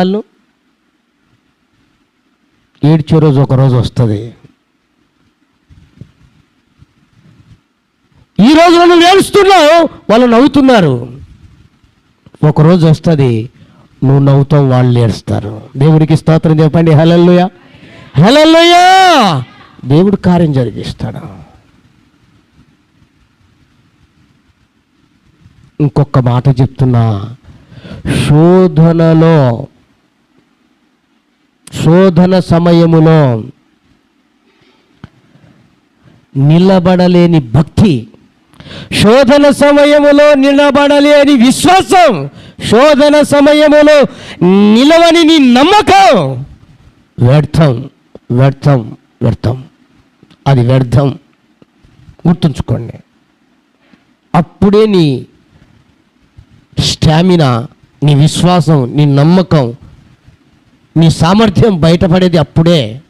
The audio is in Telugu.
వాళ్ళు? ఏడ్చే రోజు ఒకరోజు వస్తుంది. ఈ రోజు నువ్వు ఏడుస్తున్నావు వాళ్ళు నవ్వుతున్నారు. ఒక రోజు వస్తుంది నువ్వు నవ్వుతావు వాళ్ళు ఏడుస్తారు. దేవుడికి స్తోత్రం చెప్పండి హలల్లుయ. హలల్లుయ! దేవుడు కార్యం జరిగిస్తాడు. ఇంకొక మాట చెప్తున్నా. శోధనలో శోధన సమయములో నిలబడలేని భక్తి శోధన సమయములో నిలబడలేని విశ్వాసం శోధన సమయములో నిలవని నీ నమ్మకం. వ్యర్థం వ్యర్థం వ్యర్థం. అది వ్యర్థం. గుర్తుంచుకోండి. అప్పుడే నీ స్టామినా నీ విశ్వాసం నీ నమ్మకం నీ సామర్థ్యం బయటపడేది అప్పుడే.